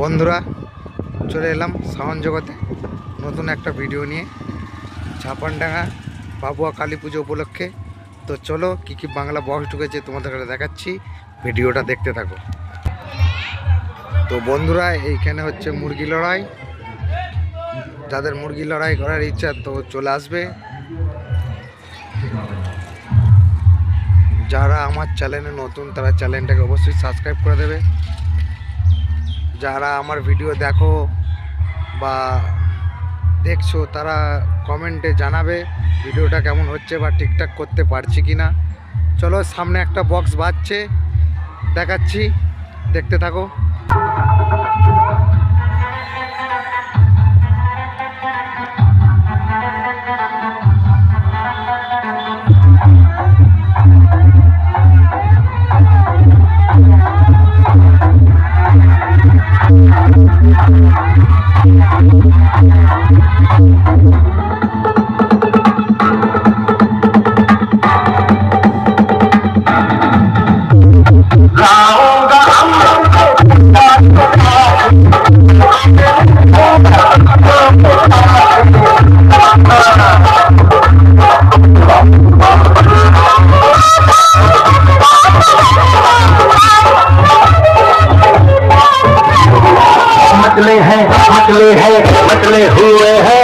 বন্ধুরা, চলে এলাম সাউন্ড জগতে। নতুন একটা ভিডিও নিয়ে। ছাপানডাঙ্গা বাবুয়া কালী পুজো উপলক্ষে। তো চলো, কী কী বাংলা বক্স ঢুকেছে তোমাদের কাছে দেখাচ্ছি। ভিডিওটা দেখতে থাকো। তো বন্ধুরা, এইখানে হচ্ছে মুরগি লড়াই। যাদের মুরগি লড়াই করার ইচ্ছা, তো চলে আসবে। যারা আমার চ্যানেলে নতুন, তারা চ্যানেলটাকে অবশ্যই সাবস্ক্রাইব করে দেবে। যারা আমার ভিডিও দেখো বা দেখছ, তারা কমেন্টে জানাবে ভিডিওটা কেমন হচ্ছে বা ঠিকঠাক করতে পারছি কি না চলো সামনে একটা বক্স বাজছে, দেখাচ্ছি, দেখতে থাকো। Thank you. हुए हैं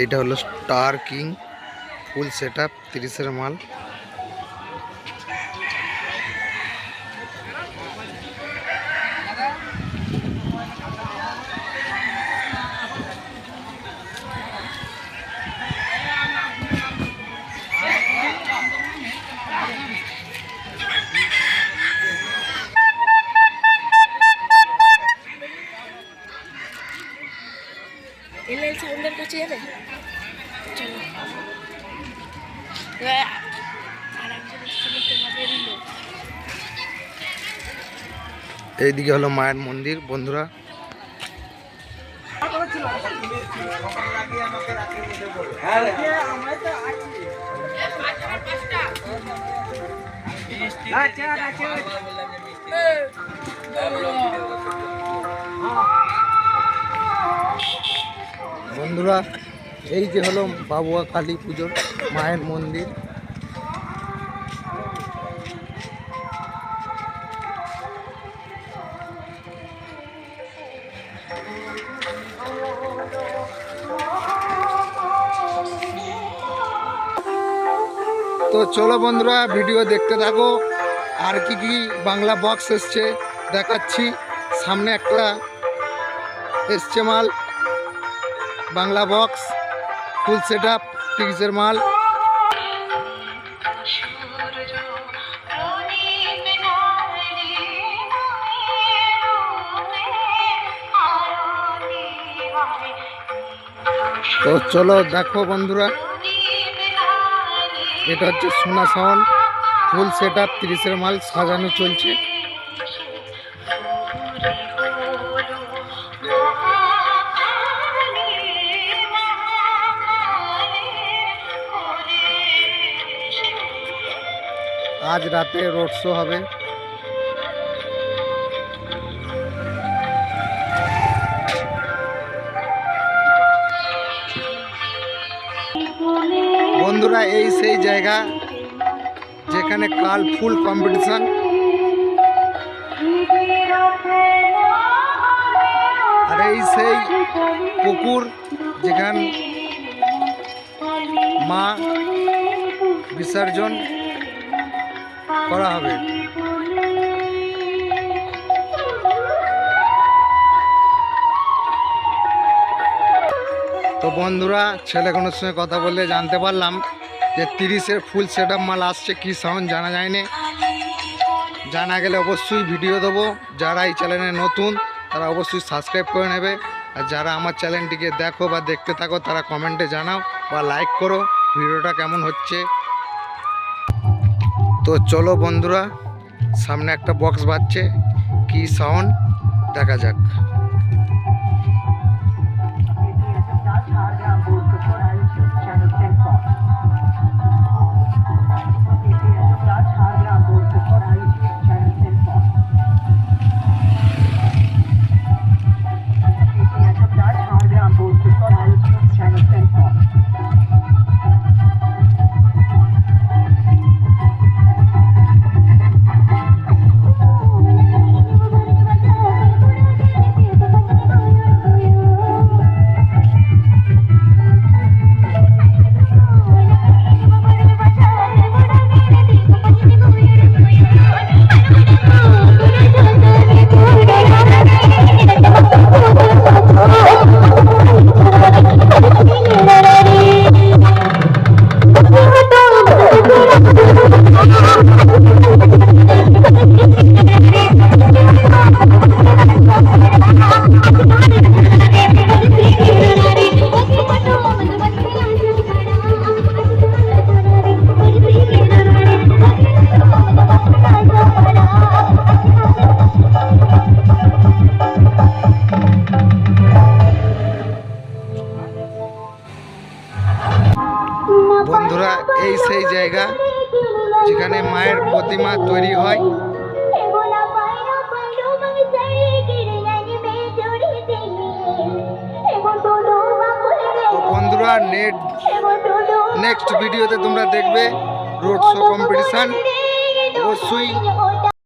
এইটা হলো star king full set up তিরিশের মাল। কাছে যাবে চলো আর একজন এসেছিল তোমাদেরই লোক এইদিকে হলো মায়ের মন্দির বন্ধুরা। বন্ধুরা, এই যে হলো বাবুয়া কালী পুজোর মায়ের মন্দির। তো চলো বন্ধুরা, ভিডিও দেখতে থাকো। আর কি কি বাংলা বক্স এসছে, দেখাচ্ছি। সামনে একটা এসছে মাল। Bangla box, full set up টিকিসের মাল। তো চলো দেখো বন্ধুরা, এটা হচ্ছে সোনা সাউন্ড, ফুল সেট আপ তিরিশের মাল সাজানো চলছে। আজ রাতে রোড শো হবে। বন্ধুরা, এই সেই জায়গা যেখানে কাল ফুল কম্পিটিশন আর এই সেই পুকুর যেখান মা বিসর্জন করা হবে। তো বন্ধুরা ছেলেগুলোর সঙ্গে কথা বললে জানতে পারলাম যে তিরিশের ফুল সেট মাল আসছে, কী সাউন্ড জানা যায়নি। জানা গেলে অবশ্যই ভিডিও দেবো। যারা এই চ্যানেলে নতুন, তারা অবশ্যই সাবস্ক্রাইব করে নেবে। আর যারা আমার চ্যানেলটিকে দেখো বা দেখতে থাকো, তারা কমেন্টে জানাও বা লাইক করো। ভিডিওটা কেমন হচ্ছে? তো চলো বন্ধুরা সামনে একটা বক্স বাজছে কি সাউন্ড দেখা যাক। এই সেই জায়গা যেখানে মায়ের প্রতিমা তৈরি হয়। তো বন্ধুরা, নেট নেক্সট ভিডিওতে তোমরা দেখবে রোড শো কম্পিটিশান অবশ্যই